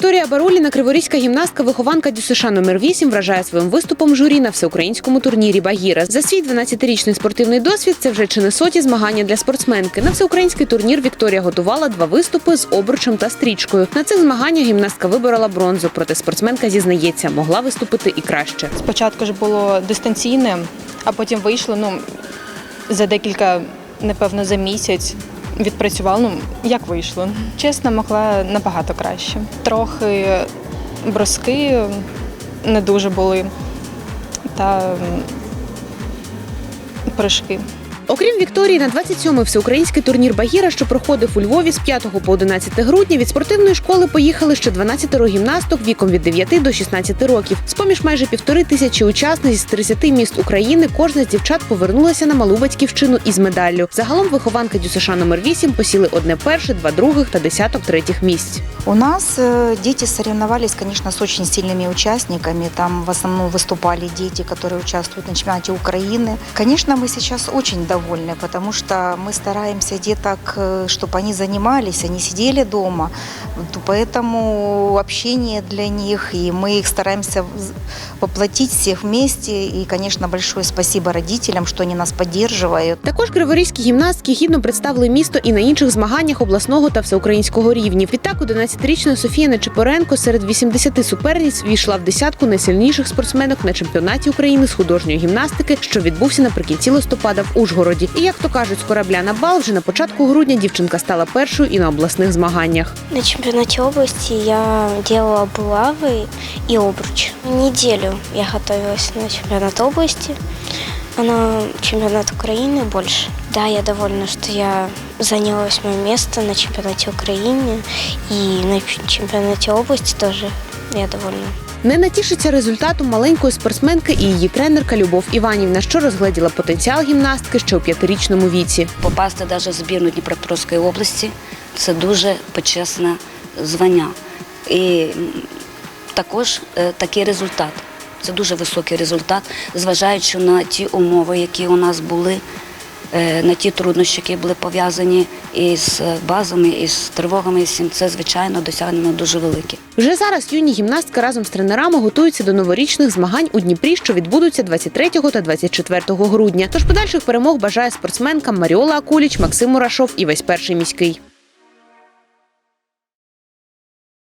Вікторія Баруліна, криворізька гімнастка, вихованка ДЮСШ номер 8 вражає своїм виступом журі на всеукраїнському турнірі Багіра. За свій 12-річний спортивний досвід це вже чи не соті змагання для спортсменки. На всеукраїнський турнір Вікторія готувала два виступи з обручем та стрічкою. На цих змаганнях гімнастка виборола бронзу, проте спортсменка зізнається, могла виступити і краще. Спочатку ж було дистанційне, а потім вийшло ну, за декілька, напевно, за місяць. Відпрацювала, ну як вийшло. Чесно, могла набагато краще. Трохи броски не дуже були та прыжки. Окрім Вікторії, на 27-й всеукраїнський турнір Багіра, що проходив у Львові з 5 по 11 грудня, від спортивної школи поїхали ще 12 гімнасток віком від 9 до 16 років. З поміж майже півтори тисячі учасниць з 30 міст України кожна з дівчат повернулася на малу батьківщину із медаллю. Загалом вихованки ДЮСШ номер 8 посіли одне перше, два других та десяток третіх місць. У нас э, дети соревновались, конечно, с очень сильными участниками. Там в основном выступали дети, которые участвуют на чемпионате Украины. Конечно, мы сейчас очень довольны, потому что мы стараемся деток, чтобы они занимались, они сидели дома. Вот Поэтому общение для них, и мы их стараемся в- воплотить всех вместе. И, конечно, большое спасибо родителям, что они нас поддерживают. Також криворізькі гімнастки гідно представили місто і на інших змаганнях обласного та всеукраїнського рівнів. Відтак, 11-річна Софія Нечипоренко серед 80 суперниць війшла в десятку найсильніших спортсменок на чемпіонаті України з художньої гімнастики, що відбувся наприкінці листопада в Ужгороді. І як то кажуть, з корабля на бал вже на початку грудня дівчинка стала першою і на обласних змаганнях. На чемпионате области я делала булавы и обруч. Неделю я готовилась на чемпионат области, а на чемпионат Украины больше. Да, я довольна, что я заняла восьмое место на чемпионате Украины и на чемпионате области тоже я довольна. Не натішиться результатом маленької спортсменки і її тренерка Любов Іванівна, що розгледіла потенціал гімнастки ще у п'ятирічному віці. Попасти навіть в збірну Дніпропетровської області це дуже почесне звання. І також е, такий результат. Це дуже високий результат, зважаючи на ті умови, які у нас були, на ті труднощі, які були пов'язані із базами, із тривогами, і цим. це звичайно досягнення дуже велике. Вже зараз юні гімнастки разом з тренерами готуються до новорічних змагань у Дніпрі, що відбудуться 23 та 24 грудня. Тож подальших перемог бажає спортсменкам Маріола Акуліч, Максим Мурашов і весь перший міський.